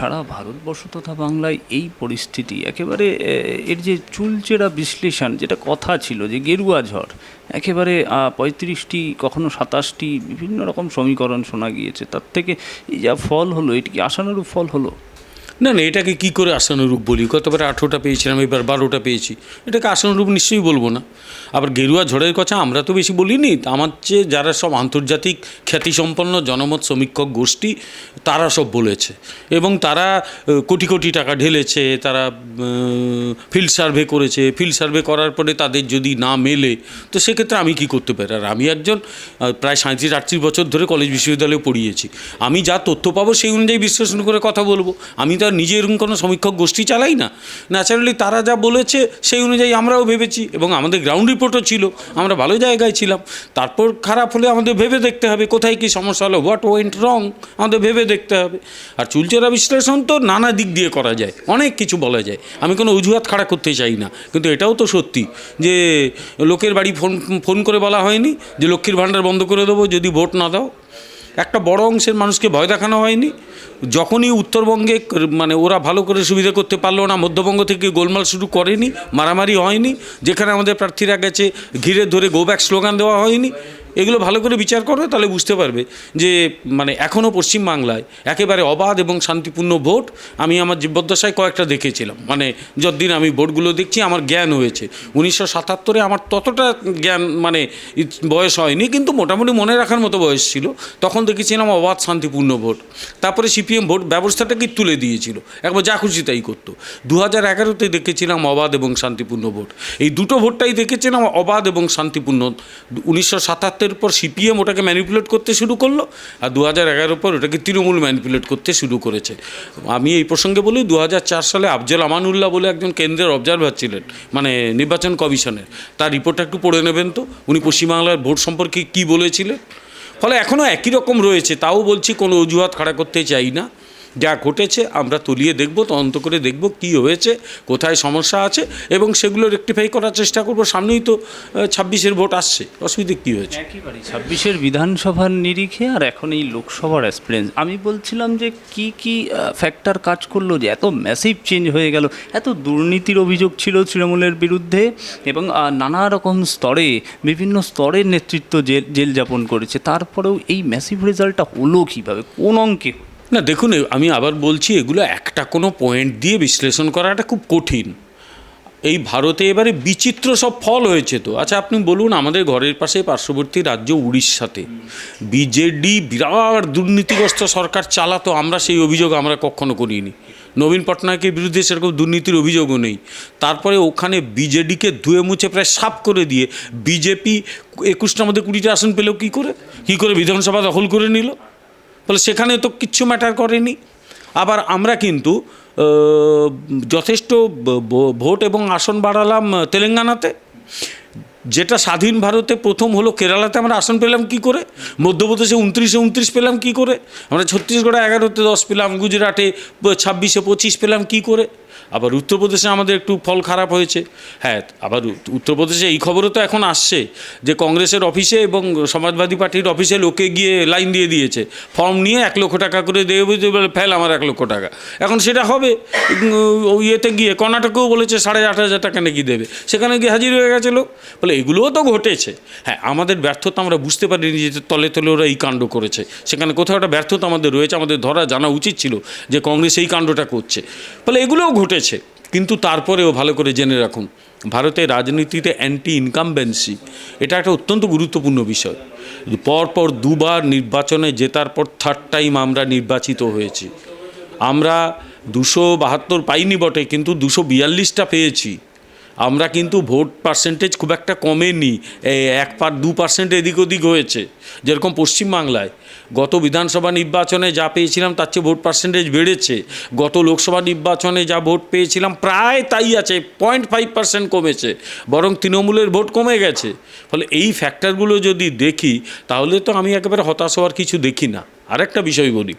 সারা ভারতবর্ষ তথা বাংলায় এই পরিস্থিতি, একেবারে এর যে চুলচেরা বিশ্লেষণ, যেটা কথা ছিল, যে গেরুয়া ঝড়, একেবারে পঁয়ত্রিশটি, কখনো সাতাশটি, বিভিন্ন রকম সমীকরণ শোনা গিয়েছে, তার থেকে যা ফল হলো, এটি কি আশানুরূপ ফল হলো? না না, এটাকে কি করে আশানুরূপ বলি? গতবার আঠেরোটা পেয়েছিলাম, এবার বারোটা পেয়েছি। এটাকে আশানুরূপ নিশ্চয়ই বলব না। আবার গেরুয়া ঝড়ের কথা আমরা তো বেশি বলিনি। আমার চেয়ে যারা সব আন্তর্জাতিক খ্যাতিসম্পন্ন জনমত সমীক্ষক, গোষ্ঠী, তারা সব বলেছে। এবং তারা কোটি কোটি টাকা ঢেলেছে, তারা ফিল্ড সার্ভে করেছে। ফিল্ড সার্ভে করার পরে তাদের যদি না মেলে, তো সেক্ষেত্রে আমি কি করতে পারি? আর আমি একজন প্রায় সাঁত্রিশ আটত্রিশ বছর ধরে কলেজ বিশ্ববিদ্যালয়ে পড়িয়েছি। আমি যা তথ্য পাবো সেই অনুযায়ী বিশ্লেষণ করে কথা বলব। আমি তো আর নিজের কোনো সমীক্ষক গোষ্ঠী চালাই না। ন্যাচারালি তারা যা বলেছে সেই অনুযায়ী আমরাও ভেবেছি এবং আমাদের গ্রাউন্ড রিপোর্টও ছিল, আমরা ভালো জায়গায় ছিলাম। তারপর খারাপ হলে আমাদের ভেবে দেখতে হবে কোথায় কী সমস্যা হলো হোয়াট ওয়েন্ট রং আমাদের ভেবে দেখতে হবে। আর চুলচেরা বিশ্লেষণ তো নানা দিক দিয়ে করা যায়, অনেক কিছু বলা যায়। আমি কোনো অজুহাত খাড়া করতে চাই না, কিন্তু এটাও তো সত্যি যে লোকের বাড়ি ফোন ফোন করে বলা হয়নি, যে লক্ষ্মীর ভাণ্ডার বন্ধ করে দেবো যদি ভোট না দাও। একটা বড় অংশের মানুষকে ভয় দেখানো হয়নি। যখনই উত্তরবঙ্গে মানে ওরা ভালো করে সুবিধা করতে পারল না, মধ্যবঙ্গ থেকে গোলমাল শুরু করেনি, মারামারি হয়নি, যেখানে আমাদের প্রার্থীরা গেছে, ঘিরে ধরে গোব্যাক স্লোগান দেওয়া হয়নি। এগুলো ভালো করে বিচার করবে, তাহলে বুঝতে পারবে যে মানে এখনও পশ্চিমবাংলায় একেবারে অবাধ এবং শান্তিপূর্ণ ভোট আমি আমার জীবদ্দশায় কয়েকটা দেখেছিলাম। মানে যতদিন আমি ভোটগুলো দেখছি আমার জ্ঞান হয়েছে। উনিশশো সাতাত্তরে আমার ততটা জ্ঞান মানে বয়স হয়নি, কিন্তু মোটামুটি মনে রাখার মতো বয়স ছিল। তখন দেখেছিলাম অবাধ শান্তিপূর্ণ ভোট। তারপরে সিপিএম ভোট ব্যবস্থাটাকে তুলে দিয়েছিল। একবার যা খুশি তাই করতো। দু হাজার এগারোতে দেখেছিলাম অবাধ এবং শান্তিপূর্ণ ভোট। এই দুটো ভোটটাই দেখেছিলাম অবাধ এবং শান্তিপূর্ণ। উনিশশো সাতাত্তর সাতাত্তরের পর সিপিএম ওটাকে ম্যানিপুলেট করতে শুরু করল, আর দু হাজার পর ওটাকে তৃণমূল ম্যানিপুলেট করতে শুরু করেছে। আমি এই প্রসঙ্গে বলি দু হাজার চার সালে আফজল আমানুল্লাহ বলে একজন কেন্দ্রের অবজারভার ছিলেন মানে নির্বাচন কমিশনের। তার রিপোর্টটা একটু পড়ে নেবেন তো, উনি পশ্চিমবাংলার ভোট সম্পর্কে কী বলেছিলেন? ফলে এখনও একই রকম রয়েছে, তাও বলছি কোনো অজুহাত খাড়া করতে চাই না। যা ঘটেছে, আমরা তলিয়ে দেখব, তদন্ত করে দেখব কি হয়েছে, কোথায় সমস্যা আছে, এবং সেগুলো রেকটিফাই করার চেষ্টা করব। সামনেই তো ছাব্বিশের ভোট আসছে। অসুবিধে কী হয়েছে? ছাব্বিশের বিধানসভার নিরিখে আর এখন এই লোকসভার এক্সপিরিয়েন্স আমি বলছিলাম যে কি কি ফ্যাক্টর কাজ করল, যে এত ম্যাসিভ চেঞ্জ হয়ে গেল, এত দুর্নীতির অভিযোগ ছিল তৃণমূলের বিরুদ্ধে, এবং নানা রকম স্তরে, বিভিন্ন স্তরের নেতৃত্ব জেল জেল যাপন করেছে। তারপরেও এই ম্যাসিভ রেজাল্টটা হলো কীভাবে? কোন অঙ্কে না, দেখুন আমি আবার বলছি, এগুলো একটা কোনো পয়েন্ট দিয়ে বিশ্লেষণ করাটা খুব কঠিন। এই ভারতে এবারে বিচিত্র সব ফল হয়েছে তো। আচ্ছা আপনি বলুন, আমাদের ঘরের পাশে পার্শ্ববর্তী রাজ্য উড়িষ্যাতে বিজেডি বিরাট দুর্নীতিগ্রস্ত সরকার চালাতো, আমরা সেই অভিযোগ আমরা কখনো করিনি। নবীন পটনায়কের বিরুদ্ধে সেরকম দুর্নীতির অভিযোগও নেই। তারপরে ওখানে বিজেডিকে ধুয়ে মুছে প্রায় সাফ করে দিয়ে বিজেপি একুশটার মধ্যে কুড়িটা আসন পেলেও কী করে? কী করে বিধানসভা দখল করে নিল? ফলে সেখানে তো কিচ্ছু ম্যাটার করেনি। আবার আমরা কিন্তু যথেষ্ট ভোট এবং আসন বাড়ালাম তেলেঙ্গানাতে। যেটা স্বাধীন ভারতে প্রথম হলো, কেরালাতে আমরা আসন পেলাম কি করে? মধ্যপ্রদেশে উনত্রিশে উনত্রিশ পেলাম কি করে? আমরা ছত্তিশগড়ে এগারোতে দশ পেলাম, গুজরাটে ছাব্বিশে পঁচিশ পেলাম কি করে? আবার উত্তরপ্রদেশে আমাদের একটু ফল খারাপ হয়েছে। হ্যাঁ আবার উত- উত্তরপ্রদেশে এই খবরও তো এখন আসছে যে কংগ্রেসের অফিসে এবং সমাজবাদী পার্টির অফিসে লোকে গিয়ে লাইন দিয়ে দিয়েছে। ফর্ম নিয়ে এক লক্ষ টাকা করে দেবে বুঝতে বলে ফেল আমার এক লক্ষ টাকা। এখন সেটা হবে। ইয়েতে গিয়ে কর্ণাটকেও বলেছে সাড়ে আট হাজার টাকা নাকি দেবে। সেখানে গিয়ে হাজির হয়ে গেছে লোক বলে এগুলোও তো ঘটেছে। হ্যাঁ আমাদের ব্যর্থতা আমরা বুঝতে পারিনি যে তলে তলে ওরা এই কাণ্ড করেছে। সেখানে কোথাও একটা ব্যর্থতা আমাদের রয়েছে। আমাদের ধরা জানা উচিত ছিল যে কংগ্রেস এই কাণ্ডটা করছে। ফলে এগুলোও ঘটেছে কিন্তু তারপরেও ভালো করে জেনে রাখুন, ভারতের রাজনীতিতে অ্যান্টি ইনকামবেন্সি এটা একটা অত্যন্ত গুরুত্বপূর্ণ বিষয়। পরপর দুবার নির্বাচনে জেতার পর থার্ড টাইম আমরা নির্বাচিত হয়েছি। আমরা দুশো বাহাত্তর পাইনি বটে, কিন্তু দুশো বিয়াল্লিশটা পেয়েছি। আমরা কিন্তু ভোট পার্সেন্টেজ খুব একটা কমেনি এক পার, দু পার্সেন্ট এদিক ওদিক হয়েছে, যেরকম পশ্চিমবাংলায় গত বিধানসভা নির্বাচনে যা পেয়েছিলাম তার চেয়ে ভোট পার্সেন্টেজ বেড়েছে। গত লোকসভা নির্বাচনে যা ভোট পেয়েছিলাম প্রায় তাই আছে পয়েন্ট ফাইভ পার্সেন্ট কমেছে, বরং তৃণমূলের ভোট কমে গেছে। ফলে এই ফ্যাক্টরগুলো যদি দেখি, তাহলে তো আমি একেবারে হতাশ হওয়ার কিছু দেখি না। আরেকটা বিষয় বলি,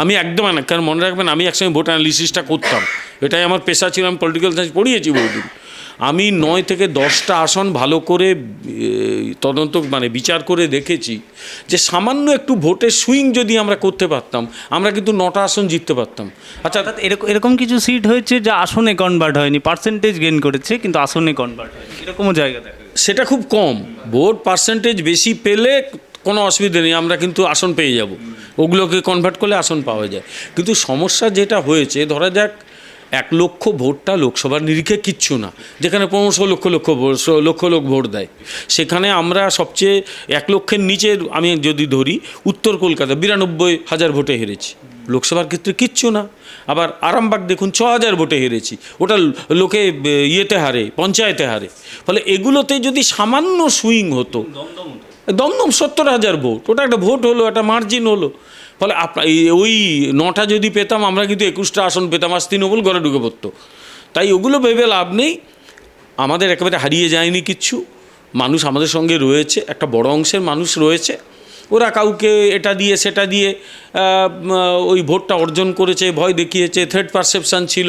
আমি একদম কারণ মনে রাখবেন আমি একসঙ্গে ভোট অ্যানালিসিসটা করতাম। এটাই আমার পেশা ছিল, আমি পলিটিক্যাল সায়েন্স পড়িয়েছি বহুদিন। আমি নয় থেকে দশটা আসন ভালো করে তদন্ত মানে বিচার করে দেখেছি যে সামান্য একটু ভোটের সুইং যদি আমরা করতে পারতাম আমরা কিন্তু নটা আসন জিততে পারতাম। আচ্ছা এরকম এরকম কিছু সিট হয়েছে যা আসনে কনভার্ট হয়নি পার্সেন্টেজ গেইন করেছে কিন্তু আসনে কনভার্ট হয়নি। এরকমও জায়গা দেখা সেটা খুব কম। ভোট পার্সেন্টেজ বেশি পেলে কোনো অসুবিধা নেই আমরা কিন্তু আসন পেয়ে যাব। ওগুলোকে কনভার্ট করলে আসন পাওয়া যায়। কিন্তু সমস্যা যেটা হয়েছে ধরা যাক এক লক্ষ ভোটটা লোকসভার নিরিখে কিচ্ছু না যেখানে পনেরোশো লক্ষ লক্ষ ভোট লক্ষ লোক ভোট দেয়। সেখানে আমরা সবচেয়ে এক লক্ষের নিচের আমি যদি ধরি উত্তর কলকাতা বিরানব্বই হাজার ভোটে হেরেছি। লোকসভার ক্ষেত্রে কিচ্ছু না। আবার আরামবাগ দেখুন ছ হাজার ভোটে হেরেছি। ওটা লোকে ইয়েতে হারে পঞ্চায়েতে হারে। ফলে এগুলোতে যদি সামান্য সুইং হতো দমদম সত্তর হাজার ভোট ওটা একটা ভোট হলো একটা মার্জিন হলো। ফলে আপ- এই- ওই নটা যদি পেতাম, আমরা কিন্তু একুশটা আসন পেতাম আর তৃণমূল ঘরে ঢুকে পড়তো। তাই ওগুলো ভেবে লাভ নেই। আমাদের একেবারে হারিয়ে যায়নি কিচ্ছু মানুষ আমাদের সঙ্গে রয়েছে, একটা বড় অংশের মানুষ রয়েছে। ওরা কাউকে এটা দিয়ে, সেটা দিয়ে ওই ভোটটা অর্জন করেছে, ভয় দেখিয়েছে থ্রেড পারসেপশান ছিল।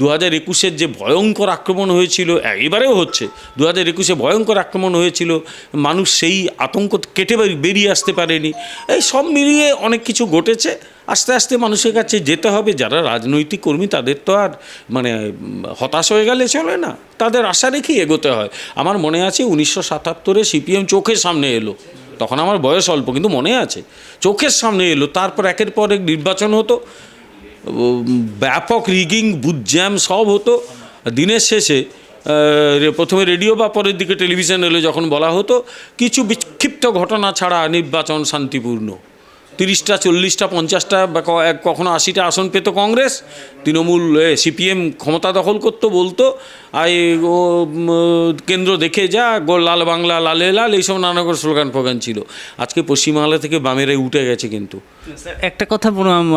দু হাজার একুশের যে ভয়ঙ্কর আক্রমণ হয়েছিল, এবারেও হচ্ছে। দু হাজার একুশে ভয়ঙ্কর আক্রমণ হয়েছিল, মানুষ সেই আতঙ্ক কেটে বেরিয়ে আসতে পারেনি। এই সব মিলিয়ে অনেক কিছু ঘটেছে। আস্তে আস্তে মানুষের কাছে যেতে হবে, যারা রাজনৈতিক কর্মী তাদের তো আর মানে হতাশ হয়ে গেলে চলে না। তাদের আশা রেখেই এগোতে হয়। আমার মনে আছে, উনিশশো সাতাত্তরে সিপিএম চোখের সামনে এলো। তখন আমার বয়স অল্প, কিন্তু মনে আছে। চোখের সামনে এলো, তারপর একের পর এক নির্বাচন হতো, ব্যাপক রিগিং বুথ জ্যাম সব হতো। দিনের শেষে প্রথমে রেডিও বা পরের দিকে টেলিভিশন এলে যখন বলা হতো, কিছু বিক্ষিপ্ত ঘটনা ছাড়া নির্বাচন শান্তিপূর্ণ। তিরিশটা চল্লিশটা পঞ্চাশটা বা কখনো আশিটা আসন পেত কংগ্রেস। তৃণমূল সিপিএম ক্ষমতা দখল করতো বলতো। আর ও, কেন্দ্র দেখে যা লাল বাংলা লালে লাল এইসব নানা করে স্লোগান ফোগান ছিল। আজকে পশ্চিমবাংলা থেকে বামেরাই উঠে গেছে কিন্তু। একটা কথা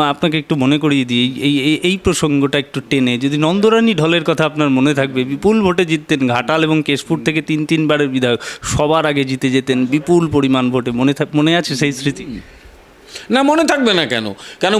আপনাকে একটু মনে করিয়ে দিই এই এই প্রসঙ্গটা একটু টেনে। যদি নন্দরানী ঢলের কথা আপনার মনে থাকবে বিপুল ভোটে জিততেন ঘাটাল এবং কেশপুর থেকে তিন তিনবারের বিধায়ক। সবার আগে জিতে যেতেন বিপুল পরিমাণ ভোটে। মনে মনে আছে সেই স্মৃতি? না, মনে থাকবে না কেন? কেন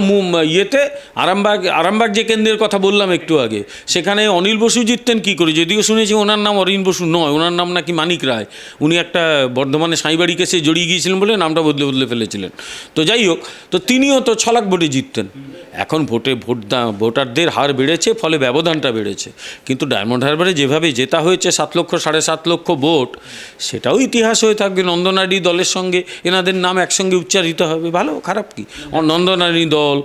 ইয়েতে আরামবাগ আরামবাগ যে কেন্দ্রের কথা বললাম একটু আগে, সেখানে অনিল বসু জিততেন কী করে? যদিও শুনেছি ওনার নাম অরিন বসু নয়, ওনার নাম নাকি মানিক রায়। উনি একটা বর্ধমানে সাঁইবাড়ি কেসে জড়িয়ে গিয়েছিলেন বলে নামটা বদলে বদলে ফেলেছিলেন। তো যাই হোক, তো তিনিও তো ছলাক ভোটে জিততেন। এখন ভোটে ভোট দা- ভোটারদের হার বেড়েছে, ফলে ব্যবধানটা বেড়েছে। কিন্তু ডায়মন্ড হারবারে যেভাবে জেতা হয়েছে সাত লক্ষ, সাড়ে সাত লক্ষ ভোট, সেটাও ইতিহাস হয়ে থাকবে। নন্দনারী দলের সঙ্গে এনাদের নাম একসঙ্গে উচ্চারিত হবে। ভালো, খারাপ কি? অ- নন্দনারী দল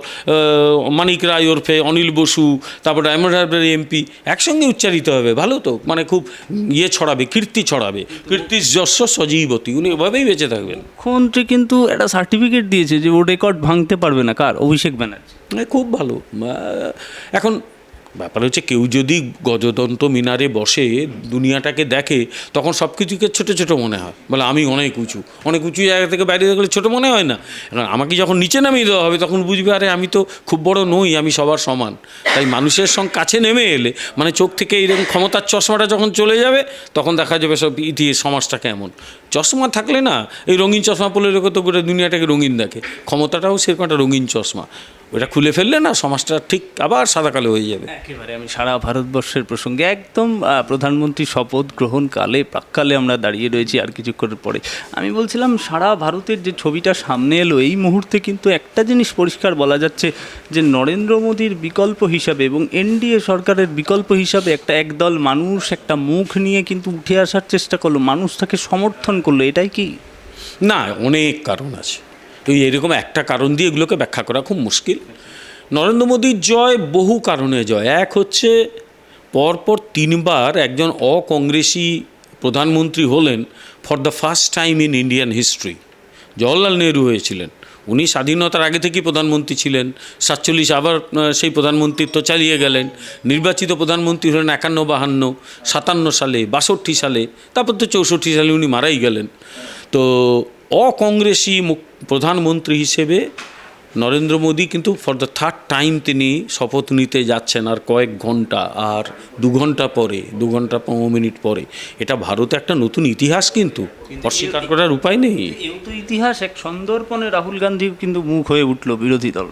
মানিক রায় ওরফে অনিল বসু তারপরে ডায়মন্ড হারবারের এমপি একসঙ্গে উচ্চারিত হবে ভালো তো? মানে খুব ইয়ে ছড়াবে কীর্তি ছড়াবে। কীর্তি যশ সজীবতী উনি এভাবেই বেঁচে থাকবেন। মুখ্যমন্ত্রী কিন্তু একটা সার্টিফিকেট দিয়েছে যে ও রেকর্ড ভাঙতে পারবে না। কার? অভিষেক ব্যানার্জি। খুব ভালো। এখন ব্যাপার হচ্ছে কেউ যদি গজদন্ত মিনারে বসে দুনিয়াটাকে দেখে, তখন সব কিছুকে ছোটো ছোটো মনে হয়। বলে, আমি অনেক উঁচু। অনেক উঁচু জায়গা থেকে বাইরে দেখলে ছোটো মনে হয় না। এখন আমাকে যখন নিচে নামিয়ে দেওয়া হবে, তখন বুঝবে, আরে, আমি তো খুব বড় নই, আমি সবার সমান। তাই মানুষের সঙ্গে কাছে নেমে এলে মানে চোখ থেকে এইরকম ক্ষমতার চশমাটা যখন চলে যাবে, তখন দেখা যাবে সব ইতিহাস, সমাজটা কেমন। চশমা থাকলে না, এই রঙিন চশমা পরে রেখে তো গোটা দুনিয়াটাকে রঙিন দেখে। ক্ষমতাটাও সেরকম একটা রঙিন চশমা। ওটা খুলে ফেললে না সমাজটা ঠিক আবার সাদা কালো হয়ে যাবে। একেবারে আমি সারা ভারতবর্ষের প্রসঙ্গে একদম প্রধানমন্ত্রী শপথ গ্রহণ কালে প্রাককালে আমরা দাঁড়িয়ে রয়েছি আর কিছুক্ষণের পরে। আমি বলছিলাম সারা ভারতের যে ছবিটা সামনে এলো এই মুহূর্তে কিন্তু একটা জিনিস পরিষ্কার বলা যাচ্ছে যে নরেন্দ্র মোদীর বিকল্প হিসাবে এবং এনডিএ সরকারের বিকল্প হিসাবে একটা একদল মানুষ একটা মুখ নিয়ে কিন্তু উঠে আসার চেষ্টা করল মানুষ তাকে সমর্থন করল এটাই কি? না অনেক কারণ আছে। তো এরকম একটা কারণ দিয়ে এগুলোকে ব্যাখ্যা করা খুব মুশকিল। নরেন্দ্র মোদীর জয় বহু কারণে জয়। এক হচ্ছে, পরপর তিনবার একজন অকংগ্রেসি প্রধানমন্ত্রী হলেন for the first time in Indian history. Jawaharlal Nehru হয়েছিলেন। উনি স্বাধীনতার আগে থেকেই প্রধানমন্ত্রী ছিলেন। সাতচল্লিশ আবার সেই প্রধানমন্ত্রিত্ব চালিয়ে গেলেন। নির্বাচিত প্রধানমন্ত্রী হলেন একান্ন, বাহান্ন, সাতান্ন সালে, বাষট্টি সালে, তারপর তো চৌষট্টি সালে উনি মারাই গেলেন। তো অকংগ্রেসি মুখ- প্রধানমন্ত্রী হিসেবে নরেন্দ্র মোদী কিন্তু ফর দ্য থার্ড টাইম তিনি শপথ নিতে যাচ্ছেন আর কয়েক ঘণ্টা আর দু ঘণ্টা পরে দু ঘণ্টা পনেরো মিনিট পরে। এটা ভারতে একটা নতুন ইতিহাস কিন্তু অস্বীকার করার উপায় নেই। তো ইতিহাস এক সন্দর্পণে রাহুল গান্ধী কিন্তু মুখ হয়ে উঠল বিরোধী দল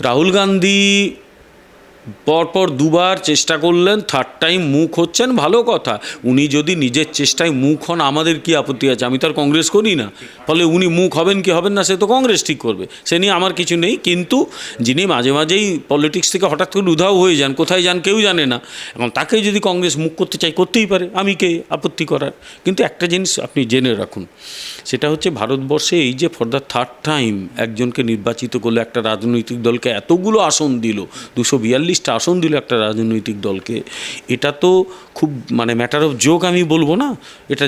রাহুল গান্ধী পরপর দুবার চেষ্টা করলেন থার্ড টাইম মুখ হচ্ছেন, ভালো কথা। উনি যদি নিজের চেষ্টায় মুখ হন, আমাদের কি আপত্তি আছে? আমি তো আর কংগ্রেস করি না। ফলে উনি মুখ হবেন কি হবেন না, সে তো কংগ্রেস ঠিক করবে। সে নিয়ে আমার কিছু নেই, কিন্তু যিনি মাঝে মাঝেই পলিটিক্স থেকে হঠাৎ করে উধাও হয়ে যান, কোথায় যান কেউ জানে না। এবং তাকে যদি কংগ্রেস মুখ করতে চাই করতেই পারে। আমি কে? আপত্তি করার। কিন্তু একটা জিনিস আপনি জেনে রাখুন, সেটা হচ্ছে ভারতবর্ষে এই যে ফর দ্য থার্ড টাইম একজনকে নির্বাচিত করল, একটা রাজনৈতিক দলকে এতগুলো আসন দিল, দুশো বিয়াল্লিশটা আসন দিল একটা রাজনৈতিক দলকে। এটা তো খুব মানে ম্যাটার অফ জোক আমি বলব না। এটা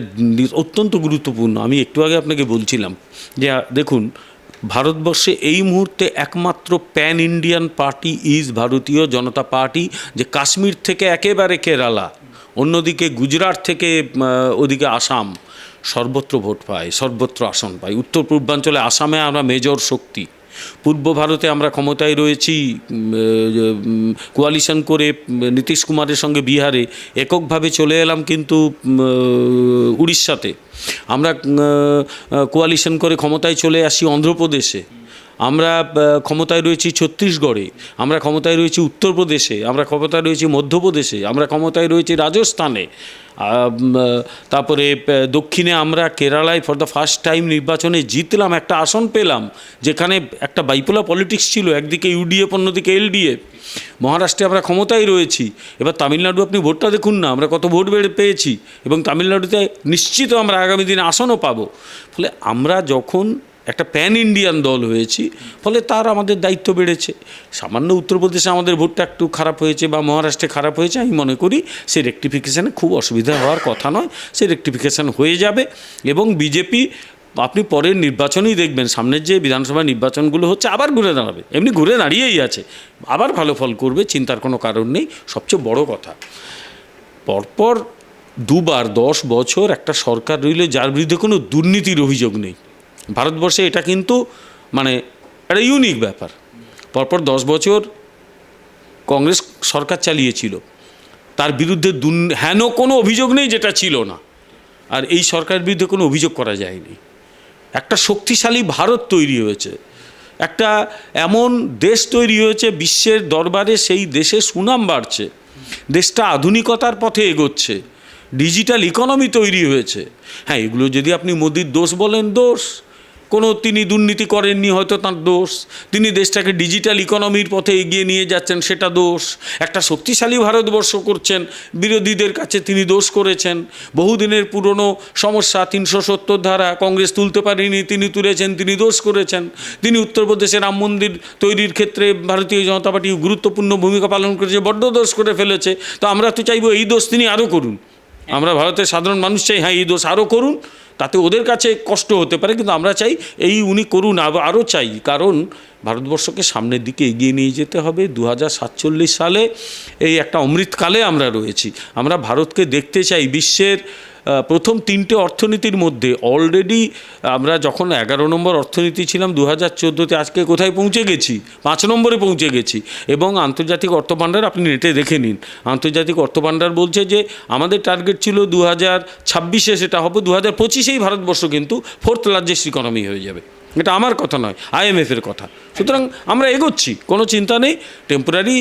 অত্যন্ত গুরুত্বপূর্ণ। আমি একটু আগে আপনাকে বলছিলাম যে, দেখুন, ভারতবর্ষে এই মুহূর্তে একমাত্র pan Indian party is Bharatiya Janata party যে কাশ্মীর থেকে একেবারে কেরালা, অন্যদিকে গুজরাট থেকে ওদিকে আসাম, সর্বত্র ভোট পায়, সর্বত্র আসন পায়। উত্তর পূর্বাঞ্চলে আসামে আমরা মেজর শক্তি। পূর্ব ভারতে আমরা ক্ষমতায় রয়েছি কোয়ালিশন করে নীতিশ কুমারের সঙ্গে বিহারে এককভাবে চলে এলাম কিন্তু উড়িষ্যাতে। আমরা কোয়ালিশন করে ক্ষমতায় চলে আসি অন্ধ্রপ্রদেশে। আমরা ক্ষমতায় রয়েছি ছত্তিশগড়ে, আমরা ক্ষমতায় রয়েছি উত্তরপ্রদেশে, আমরা ক্ষমতায় রয়েছি মধ্যপ্রদেশে, আমরা ক্ষমতায় রয়েছি রাজস্থানে তারপরে দক্ষিণে আমরা কেরালায় ফর দ্য ফার্স্ট টাইম নির্বাচনে জিতলাম, একটা আসন পেলাম, যেখানে একটা বাইপোলা পলিটিক্স ছিল, একদিকে ইউডিএফ অন্যদিকে এলডিএফ মহারাষ্ট্রে আমরা ক্ষমতায় রয়েছি, এবার তামিলনাড়ু আপনি ভোটটা দেখুন না, আমরা কত ভোট বেড়ে পেয়েছি, এবং তামিলনাড়ুতে নিশ্চিত আমরা আগামী দিনে আসনও পাবো, ফলে আমরা যখন একটা প্যান ইন্ডিয়ান দল হয়েছি, ফলে তার আমাদের দায়িত্ব বেড়েছে। সামান্য উত্তরপ্রদেশে আমাদের ভোটটা একটু খারাপ হয়েছে বা মহারাষ্ট্রে খারাপ হয়েছে, আমি মনে করি সেই রেকটিফিকেশানে খুব অসুবিধা হওয়ার কথা নয় সেই রেকটিফিকেশান হয়ে যাবে এবং বিজেপি আপনি পরের নির্বাচনই দেখবেন, সামনের যে বিধানসভা নির্বাচনগুলো হচ্ছে আবার ঘুরে দাঁড়াবে, এমনি ঘুরে দাঁড়িয়েই আছে, আবার ভালো ফল করবে, চিন্তার কোনো কারণ নেই, সবচেয়ে বড় কথা। পরপর দুবার, দশ বছর একটা সরকার রইল, যার বিরুদ্ধে কোনো দুর্নীতির অভিযোগ নেই। ভারতবর্ষে এটা কিন্তু মানে একটা ইউনিক ব্যাপার। পরপর দশ বছর কংগ্রেস সরকার চালিয়েছিল। তার বিরুদ্ধে দুন, হেন কোনো অভিযোগ নেই যেটা ছিল না। আর এই সরকারের বিরুদ্ধে কোনো অভিযোগ করা যায়নি। একটা শক্তিশালী ভারত তৈরি হয়েছে। একটা এমন দেশ তৈরি হয়েছে, বিশ্বের দরবারে সেই দেশে সুনাম বাড়ছে। দেশটা আধুনিকতার পথে এগোচ্ছে। ডিজিটাল ইকোনমি তৈরি হয়েছে। হ্যাঁ এগুলো যদি আপনি মোদির দোষ বলেন, দোষ। কোনো তিনি দুর্নীতি করেননি, হয়তো তার দোষ। তিনি দেশটাকে ডিজিটাল ইকোনমির পথে এগিয়ে নিয়ে যাচ্ছেন, সেটা দোষ। একটা শক্তিশালী ভারতবর্ষ করছেন, বিরোধীদের কাছে তিনি দোষ করেছেন। বহুদিনের পুরনো সমস্যা, তিনশো সত্তর ধারা, কংগ্রেস তুলতে পারেনি, তিনি তুলেছেন, তিনি দোষ করেছেন। তিনি উত্তরপ্রদেশে রাম মন্দির তৈরির ক্ষেত্রে ভারতীয় জনতা পার্টি গুরুত্বপূর্ণ ভূমিকা পালন করেছে, বড্ড দোষ করে ফেলেছে। তো আমরা তো চাইব এই দোষ তিনি আরও করুন। আমরা ভারতের সাধারণ মানুষ চাই হ্যাঁ এই দোষ আরও করুন, তাতে ওদের কাছে কষ্ট হতে পারে, কিন্তু আমরা চাই এই উনি করুন আরও চাই, কারণ ভারতবর্ষকে সামনের দিকে এগিয়ে নিয়ে যেতে হবে। দু হাজার সাতচল্লিশ সালে এই একটা অমৃতকালে আমরা রয়েছি। আমরা ভারতকে দেখতে চাই, বিশ্বের প্রথম তিনটে অর্থনীতির মধ্যে অলরেডি আমরা যখন এগারো নম্বর অর্থনীতি ছিলাম দু হাজার চোদ্দোতে আজকে কোথায় পৌঁছে গেছি? পাঁচ নম্বরে পৌঁছে গেছি। এবং আন্তর্জাতিক অর্থভাণ্ডার আপনি নেটে দেখে নিন। আন্তর্জাতিক অর্থভাণ্ডার বলছে যে আমাদের টার্গেট ছিল দু হাজার ছাব্বিশে, সেটা হবে দু হাজার পঁচিশেই ভারতবর্ষ কিন্তু ফোর্থ লার্জেস্ট ইকোনমি হয়ে যাবে। এটা আমার কথা নয় আইএমএফের কথা। সুতরাং আমরা এগোচ্ছি, কোনো চিন্তা নেই টেম্পোরারি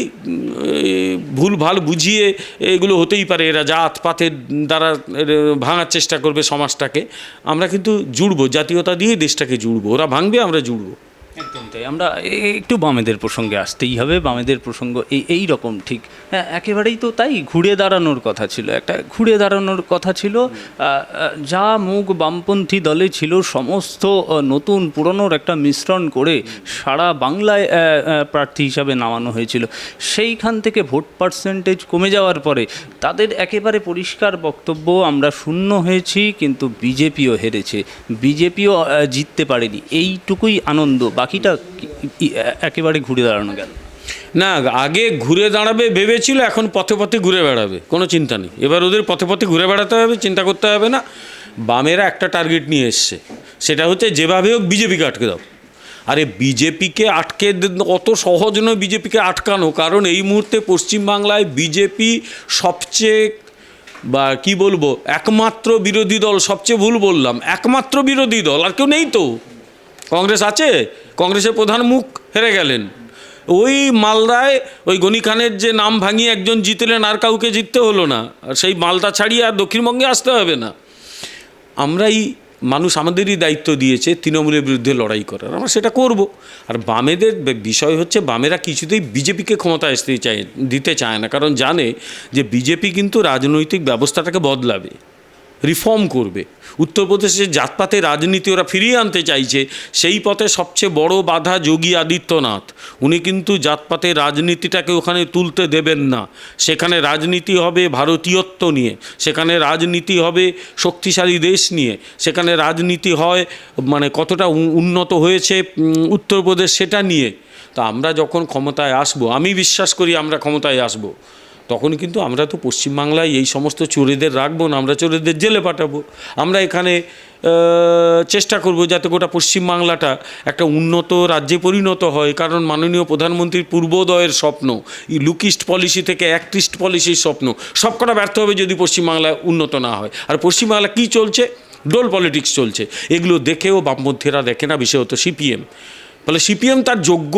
ভুল ভালো বুঝিয়ে এগুলো হতেই পারে, এরা জাত পাতের দ্বারা ভাঙার চেষ্টা করবে সমাজটাকে। আমরা কিন্তু জুড়বো, জাতীয়তা দিয়ে দেশটাকে জুড়বো, ওরা ভাঙবে, আমরা জুড়বো। একদম তাই, আমরা একটু বামেদের প্রসঙ্গে আসতেই হবে, বামেদের প্রসঙ্গ এই এই রকম, ঠিক একেবারেই তো তাই। ঘুরে দাঁড়ানোর কথা ছিল। একটা ঘুরে দাঁড়ানোর কথা ছিল। যা মুখ বামপন্থী দলে ছিল, সমস্ত নতুন, পুরনোর একটা মিশ্রণ করে সারা বাংলায় প্রার্থী হিসাবে নামানো হয়েছিল। সেইখান থেকে ভোট পার্সেন্টেজ কমে যাওয়ার পরে তাদের একেবারে পরিষ্কার বক্তব্য, আমরা শূন্য হয়েছি, কিন্তু বিজেপিও হেরেছে। বিজেপিও জিততে পারেনি। এইটুকুই আনন্দ। বাকিটা একেবারে ঘুরে দাঁড়ানো গেল। না, আগে ঘুরে দাঁড়াবে ভেবেছিল, এখন পথে পথে ঘুরে বেড়াবে, কোনো চিন্তা নেই। এবার ওদের পথে পথে ঘুরে বেড়াতে হবে, চিন্তা করতে হবে না। বামেরা একটা টার্গেট নিয়ে এসছে, সেটা হচ্ছে যেভাবে হোক বিজেপিকে আটকে দাও। আরে বিজেপিকে আটকে অত সহজ নয় বিজেপিকে আটকানো, কারণ এই মুহূর্তে পশ্চিমবাংলায় বিজেপি সবচেয়ে, বা কি বলব, একমাত্র বিরোধী দল, সবচেয়ে ভুল বললাম, একমাত্র বিরোধী দল, আর কেউ নেই তো। কংগ্রেস আছে, কংগ্রেসের প্রধান মুখ হেরে গেলেন। ওই মালদায় ওই গনি খানের যে নাম ভাঙিয়ে একজন জিতলেন আর কাউকে জিততে হলো না। আর সেই মালদা ছাড়িয়ে আর দক্ষিণবঙ্গে আসতে হবে না। আমরাই মানুষ আমাদেরই দায়িত্ব দিয়েছে তৃণমূলের বিরুদ্ধে লড়াই করার। আমরা সেটা করব। আর বামেদের বিষয় হচ্ছে বামেরা কিছুতেই বিজেপিকে ক্ষমতা আসতে চায় দিতে চায় না। কারণ জানে যে বিজেপি কিন্তু রাজনৈতিক ব্যবস্থাটাকে বদলাবে। রিফর্ম করবে। উত্তরপ্রদেশে জাতপাতের রাজনীতি ওরা ফিরিয়ে আনতে চাইছে, সেই পথে সবচেয়ে বড় বাধা যোগী আদিত্যনাথ। উনি কিন্তু জাতপাতের রাজনীতিটাকে ওখানে তুলতে দেবেন না। সেখানে রাজনীতি হবে ভারতীয়ত্ব নিয়ে, সেখানে রাজনীতি হবে শক্তিশালী দেশ নিয়ে, সেখানে রাজনীতি হয় মানে কতটা উন্নত হয়েছে উত্তরপ্রদেশ সেটা নিয়ে। তা আমরা যখন ক্ষমতায় আসব, আমি বিশ্বাস করি আমরা ক্ষমতায় আসব। তখন কিন্তু আমরা তো পশ্চিমবাংলায় এই সমস্ত চোরেদের রাখব না, আমরা চোরেদের জেলে পাঠাবো। আমরা এখানে চেষ্টা করব যাতে গোটা পশ্চিমবাংলাটা একটা উন্নত রাজ্যে পরিণত হয়, কারণ মাননীয় প্রধানমন্ত্রীর পূর্বোদয়ের স্বপ্ন লুকিস্ট পলিসি থেকে অ্যাক্টিস্ট পলিসির স্বপ্ন, সবকটা ব্যর্থ হবে যদি পশ্চিমবাংলা উন্নত না হয়। আর পশ্চিমবাংলা কী চলছে? ডোল পলিটিক্স চলছে। এগুলো দেখেও বামপন্থীরা দেখে না, বিশেষত সিপিএম। ফলে সিপিএম তার যোগ্য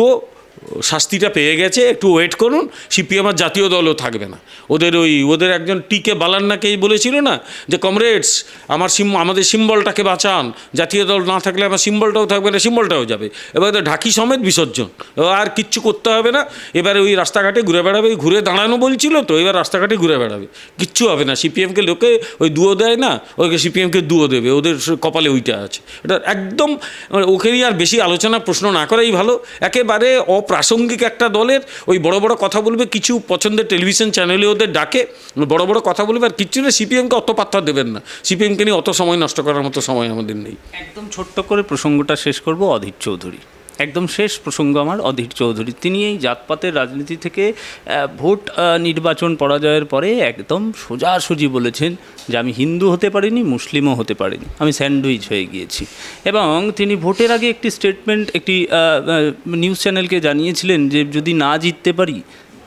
শাস্তিটা পেয়ে গেছে, একটু ওয়েট করুন, সিপিএম আর জাতীয় দলও থাকবে না। ওদের ওই, ওদের একজন টিকে বালান্নাকেই বলেছিল না যে, কমরেডস, আমার সিম, আমাদের সিম্বলটাকে বাঁচান। জাতীয় দল না থাকলে আমার সিম্বলটাও থাকবে না, সিম্বলটাও যাবে। এবার ঢাকি সমেত বিসর্জন। আর কিচ্ছু করতে হবে না। এবারে ওই রাস্তাঘাটে ঘুরে বেড়াবে ঘুরে দাঁড়ানো বলছিল তো, এবার রাস্তাঘাটে ঘুরে বেড়াবে। কিচ্ছু হবে না, সিপিএমকে লোকে ওই দুয়ো দেয় না, ওকে সিপিএমকে দুয়ো দেবে, ওদের কপালে ওইটা আছে। এটা একদম মানে ওকে নিয়ে আর বেশি আলোচনা, প্রশ্ন না করাই ভালো। একেবারে অপ্রাসঙ্গিক একটা দলের, ওই বড় বড় কথা বলবে, কিছু পছন্দের টেলিভিশন চ্যানেলে ওদের ডাকে, বড় বড় কথা বলবে, আর কিচ্ছু না সিপিএমকে অত পাত্তা দেবেন না। সিপিএমকে নিয়ে অত সময় নষ্ট করার মতো সময় আমাদের নেই। একদম ছোট্ট করে প্রসঙ্গটা শেষ করব, অধীর চৌধুরী। একদম শেষ প্রসঙ্গ আমার, অধীর চৌধুরী তিনি এই জাতপাতের রাজনীতি থেকে ভোট নির্বাচন পরাজয়ের পরে একদম সোজাসুজি বলেছেন যে আমি হিন্দু হতে পারিনি, মুসলিমও হতে পারিনি আমি স্যান্ডউইচ হয়ে গিয়েছি এবং তিনি ভোটের আগে একটি স্টেটমেন্ট, একটি নিউজ চ্যানেলকে জানিয়েছিলেন যে যদি না জিততে পারি,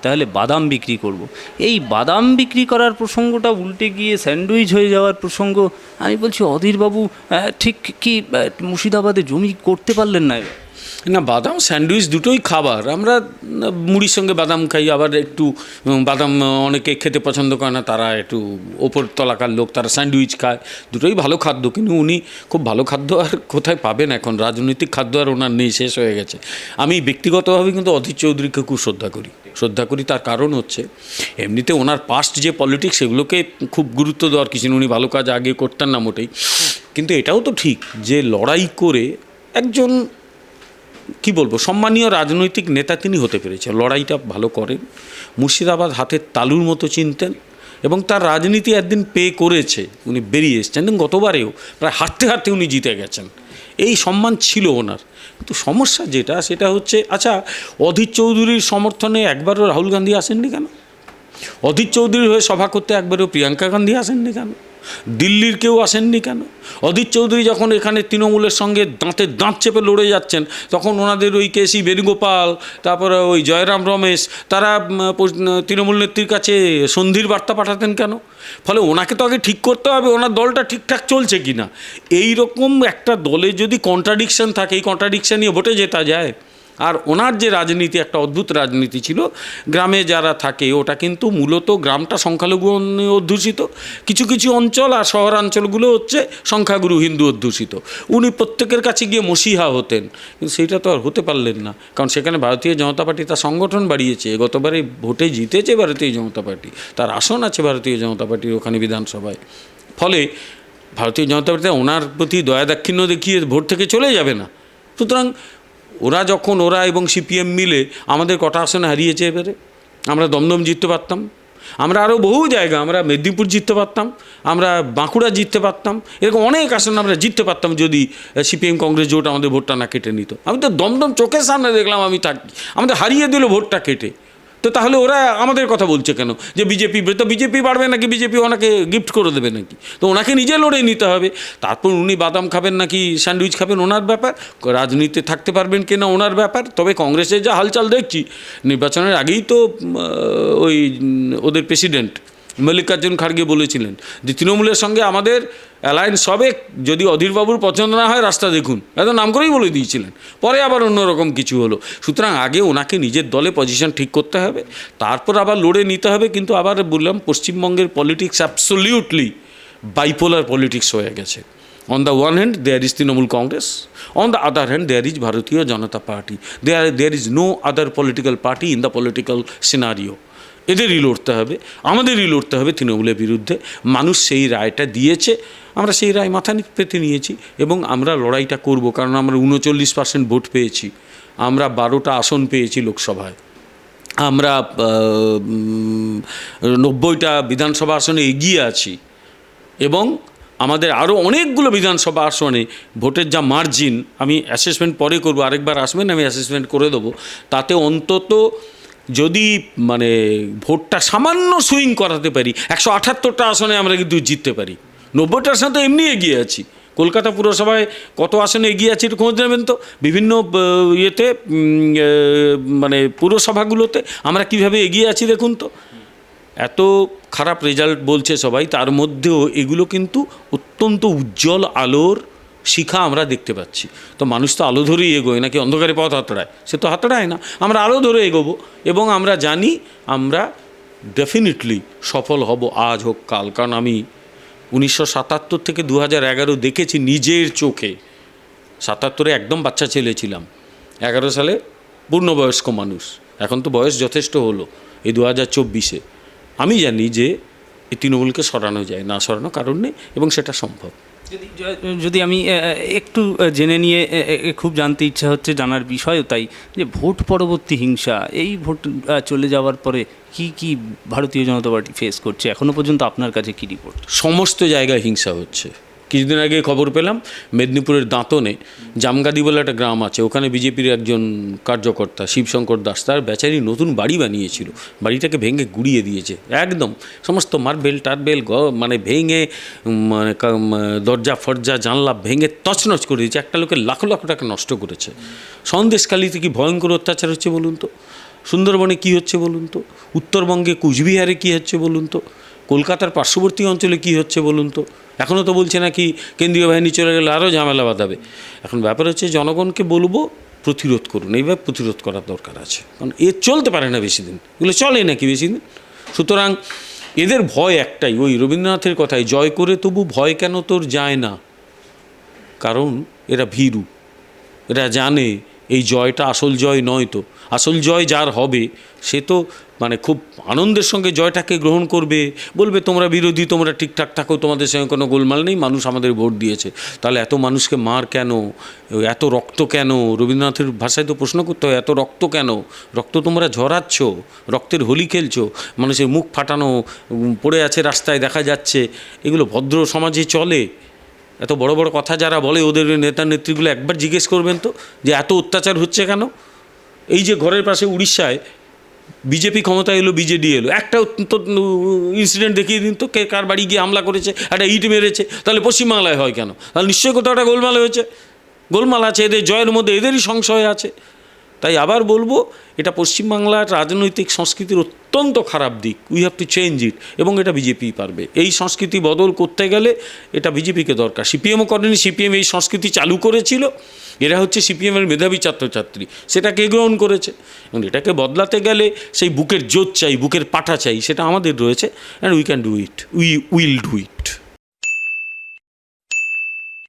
তাহলে বাদাম বিক্রি করব। এই বাদাম বিক্রি করার প্রসঙ্গটা উল্টে গিয়ে স্যান্ডউইচ হয়ে যাওয়ার প্রসঙ্গ, আমি বলছি অধীরবাবু ঠিক কি মুর্শিদাবাদে জমি করতে পারলেন না? না, বাদাম স্যান্ডউইচ দুটোই খাবার। আমরা মুড়ির সঙ্গে বাদাম খাই, আবার একটু বাদাম অনেকে খেতে পছন্দ করে না, তারা একটু ওপর তলাকার লোক, তারা স্যান্ডউইচ খায়। দুটোই ভালো খাদ্য, কিন্তু উনি খুব ভালো খাদ্য আর কোথায় পাবেন এখন? রাজনৈতিক খাদ্য আর ওনার নেই, শেষ হয়ে গেছে। আমি ব্যক্তিগতভাবে কিন্তু অধীর চৌধুরীকে খুব শ্রদ্ধা করি। শ্রদ্ধা করি তার কারণ হচ্ছে, এমনিতে ওনার পাস্ট যে পলিটিক্স সেগুলোকে খুব গুরুত্ব দেওয়ার কিছু। উনি ভালো কাজ আগে করতেন না মোটেই। কিন্তু এটাও তো ঠিক যে লড়াই করে একজন কি বলব, সম্মানীয় রাজনৈতিক নেতা তিনি হতে পেরেছেন। লড়াইটা ভালো করেন। মুর্শিদাবাদ হাতের তালুর মতো চিনতেন এবং তার রাজনীতি একদিন পে করেছে, উনি বেরিয়ে এসছেন। গতবারেও প্রায় হাঁটতে হাঁটতে উনি জিতে গেছেন। এই সম্মান ছিল ওনার। কিন্তু সমস্যা যেটা, সেটা হচ্ছে আচ্ছা অধীর চৌধুরীর সমর্থনে একবারও রাহুল গান্ধী আসেননি কেন? অধীর চৌধুরীর হয়ে সভা করতে একবারও প্রিয়াঙ্কা গান্ধী আসেননি কেন? দিল্লির কেউ আসেননি কেন? অধীর চৌধুরী যখন এখানে তৃণমূলের সঙ্গে দাঁতে দাঁত চেপে লড়ে যাচ্ছেন, তখন ওনাদের ওই কেসি বেণুগোপাল, তারপরে ওই জয়রাম রমেশ, তারা তৃণমূল নেত্রীর কাছে সন্ধির বার্তা পাঠাতেন কেন? ফলে ওনাকে তো আগে ঠিক করতে হবে, ওনার দলটা ঠিকঠাক চলছে কি না এই রকম একটা দলে যদি কন্ট্রাডিকশন থাকে, এই কন্ট্রাডিকশান নিয়ে ভোটে জেতা যায় আর ওনার যে রাজনীতি, একটা অদ্ভুত রাজনীতি ছিল, গ্রামে যারা থাকে, ওটা কিন্তু মূলত গ্রামটা সংখ্যালঘু অধ্যুষিত। কিছু কিছু অঞ্চল আর শহরাঞ্চলগুলো হচ্ছে সংখ্যাগুরু হিন্দু অধ্যুষিত। উনি প্রত্যেকের কাছে গিয়ে মসিহা হতেন। কিন্তু সেইটা তো আর হতে পারলেন না। কারণ সেখানে ভারতীয় জনতা পার্টি তার সংগঠন বাড়িয়েছে। গতবারে ভোটে জিতেছে ভারতীয় জনতা পার্টি। তার আসন আছে ভারতীয় জনতা পার্টির ওখানে বিধানসভায়। ফলে ভারতীয় জনতা পার্টি ওনার প্রতি দয়া দাক্ষিণ্য দেখিয়ে ভোট থেকে চলে যাবে না। সুতরাং ওরা যখন ওরা এবং সিপিএম মিলে আমাদের কটা আসনে হারিয়েছে এবারে, আমরা দমদম জিততে পারতাম। আমরা আরও বহু জায়গা, আমরা মেদিনীপুর জিততে পারতাম, আমরা বাঁকুড়া জিততে পারতাম, এরকম অনেক আসন আমরা জিততে পারতাম যদি সিপিএম কংগ্রেস জোট আমাদের ভোটটা না কেটে নিত। আমি তো দমদম চোখের সামনে দেখলাম আমি থাকি, আমাদের হারিয়ে দিল ভোটটা কেটে। তো তাহলে ওরা আমাদের কথা বলছে কেন? যে বিজেপি, তো বিজেপি বাড়বে নাকি? বিজেপি ওনাকে গিফট করে দেবে নাকি? তো ওনাকে নিজে লড়ে নিতে হবে। তারপর উনি বাদাম খাবেন নাকি স্যান্ডউইচ খাবেন, ওনার ব্যাপার। রাজনীতিতে থাকতে পারবেন কি না ওনার ব্যাপার। তবে কংগ্রেসের যা হালচাল দেখছি, নির্বাচনের আগেই তো ওই ওদের প্রেসিডেন্ট মল্লিকার্জুন খাড়গে বলেছিলেন যে তৃণমূলের সঙ্গে আমাদের অ্যালায়েন্স হবে যদি অধীরবাবুর পছন্দ না হয় রাস্তা দেখুন এত নাম করেই বলে দিয়েছিলেন পরে আবার অন্যরকম কিছু হলো সুতরাং আগে ওনাকে নিজের দলে পজিশন ঠিক করতে হবে তারপর আবার লড়ে নিতে হবে কিন্তু আবার বললাম পশ্চিমবঙ্গের পলিটিক্স অ্যাবসোলিউটলি বাইপোলার পলিটিক্স হয়ে গেছে On the one hand, there is Trinamool Congress. On the other hand, there is Bharatiya Janata Party. There, there is no other political party in the political scenario. এদেরই লড়তে হবে, আমাদেরই লড়তে হবে তৃণমূলের বিরুদ্ধে। মানুষ সেই রায়টা দিয়েছে, আমরা সেই রায় মাথা পেতে নিয়েছি এবং আমরা লড়াইটা করব, কারণ আমরা উনচল্লিশ পার্সেন্ট ভোট পেয়েছি, আমরা বারোটা আসন পেয়েছি লোকসভায়। আমরা নব্বইটা বিধানসভা আসনে এগিয়ে আছি এবং আমাদের আরও অনেকগুলো বিধানসভা আসনে ভোটের যা মার্জিন আমি অ্যাসেসমেন্ট পরে করব, আরেকবার আসবেন, আমি অ্যাসেসমেন্ট করে দেবো। তাতে অন্তত যদি মানে ভোটটা সামান্য সুইং করাতে পারি, একশো আঠাত্তরটা আসনে আমরা কিন্তু জিততে পারি। নব্বইটার তো এমনি এগিয়ে আছি। কলকাতা পুরসভায় কত আসনে এগিয়ে আছি খোঁজ নেবেন তো? বিভিন্ন ইয়েতে মানে পুরসভাগুলোতে আমরা কীভাবে এগিয়ে আছি দেখুন তো। এত খারাপ রেজাল্ট বলছে সবাই, তার মধ্যেও এগুলো কিন্তু অত্যন্ত উজ্জ্বল আলোর শিখা আমরা দেখতে পাচ্ছি। তো মানুষ তো আলো ধরেই এগোয়, নাকি অন্ধকারে পথ হাতড়ায়? সে তো হাতড়ায় না। আমরা আলো ধরে এগোবো এবং আমরা জানি আমরা ডেফিনেটলি সফল হব আজ হোক কাল। কারণ আমি উনিশশো সাতাত্তর থেকে দু হাজার এগারো দেখেছি নিজের চোখে। সাতাত্তরে একদম বাচ্চা ছেলে ছিলাম। এগারো সালে পূর্ণবয়স্ক মানুষ। এখন তো বয়স যথেষ্ট হলো এই দু হাজার চব্বিশে। আমি জানি যে এই তৃণমূলকে সরানো যায়, না সরানো কারণ নেই এবং সেটা সম্ভব। যদি আমি একটু জেনে নিয়ে খুব জানতে ইচ্ছা হচ্ছে জানার বিষয়ও তাই, যে ভোট পরবর্তী হিংসা, এই ভোট চলে যাওয়ার পরে কি কি ভারতীয় জনতা পার্টি ফেস করছে? এখনও পর্যন্ত আপনার কাছে কি রিপোর্ট সমস্ত জায়গায় হিংসা হচ্ছে। কিছুদিন আগে খবর পেলাম, মেদিনীপুরের দাঁতনে জামগাদি বলে একটা গ্রাম আছে, ওখানে বিজেপির একজন কার্যকর্তা শিবশঙ্কর দাস, তার বেচারি নতুন বাড়ি বানিয়েছিল, বাড়িটাকে ভেঙে গুড়িয়ে দিয়েছে, একদম সমস্ত মার্বেল টার্বেল মানে ভেঙে মানে দরজা ফরজা জানলা ভেঙে তছনছ করে দিয়েছে, একটা লোকের লাখ লাখ টাকা নষ্ট করেছে সন্দেশকালীতে কি ভয়ঙ্কর অত্যাচার হচ্ছে বলুন তো, সুন্দরবনে কি হচ্ছে বলুন তো, উত্তরবঙ্গে কুচবিহারে কি হচ্ছে বলুন তো কলকাতার পার্শ্ববর্তী অঞ্চলে কি হচ্ছে বলুন তো? এখনও তো বলছে নাকি কেন্দ্রীয় বাহিনী চলে গেলে আরও ঝামেলা বাঁধাবে। এখন ব্যাপার হচ্ছে জনগণকে বলব প্রতিরোধ করুন। এইভাবে প্রতিরোধ করার দরকার আছে। কারণ এ চলতে পারে না বেশি দিন। এগুলো চলে নাকি বেশি দিন? সুতরাং এদের ভয় একটাই। ওই রবীন্দ্রনাথের কথাই, জয় করে তবু ভয় কেন তোর যায় না? কারণ এরা ভীরু। এরা জানে এই জয়টা আসল জয় নয় তো। আসল জয় যার হবে, সে তো মানে খুব আনন্দের সঙ্গে জয়টাকে গ্রহণ করবে, বলবে, তোমরা বিরোধী, তোমরা ঠিকঠাক থাকো, তোমাদের সঙ্গে কোনো গোলমাল নেই, মানুষ আমাদের ভোট দিয়েছে। তাহলে এত মানুষকে মার কেন? এত রক্ত কেন? রবীন্দ্রনাথের ভাষায় তো প্রশ্ন করতে হয়, এত রক্ত কেন? রক্ত তোমরা ঝরাচ্ছ, রক্তের হোলি খেলছো, মানুষের মুখ ফাটানো পড়ে আছে রাস্তায় দেখা যাচ্ছে। এগুলো ভদ্র সমাজে চলে। এত বড় বড় কথা যারা বলে, ওদের নেতা নেত্রীগুলো একবার জিজ্ঞেস করবেন তো, যে এত অত্যাচার হচ্ছে কেন? এই যে ঘরের পাশে উড়িষ্যায় বিজেপি ক্ষমতায় এলো, বিজেডি এলো। একটা তো ইনসিডেন্ট দেখিয়ে দিন তো, কে কার বাড়ি গিয়ে হামলা করেছে, একটা ইট মেরেছে, তাহলে পশ্চিমবাংলায় হয় কেন? তাহলে নিশ্চয়ই কোথাও একটা গোলমাল হয়েছে। গোলমাল আছে, এদের জয়ের মধ্যে এদেরই সংশয় আছে। তাই আবার বলব, এটা পশ্চিমবাংলার রাজনৈতিক সংস্কৃতির অত্যন্ত খারাপ দিক। We have to change it এবং এটা বিজেপি পারবে। এই সংস্কৃতি বদল করতে গেলে এটা বিজেপিকে দরকার। সিপিএমও করেনি, সিপিএম এই সংস্কৃতি চালু করেছিল। এরা হচ্ছে সিপিএমের মেধাবী ছাত্রছাত্রী। সেটাকে গ্রহণ করেছে। এবং এটাকে বদলাতে গেলে সেই বুকের জোর চাই, বুকের পাঠা চাই, সেটা আমাদের রয়েছে। And we can do it we will do it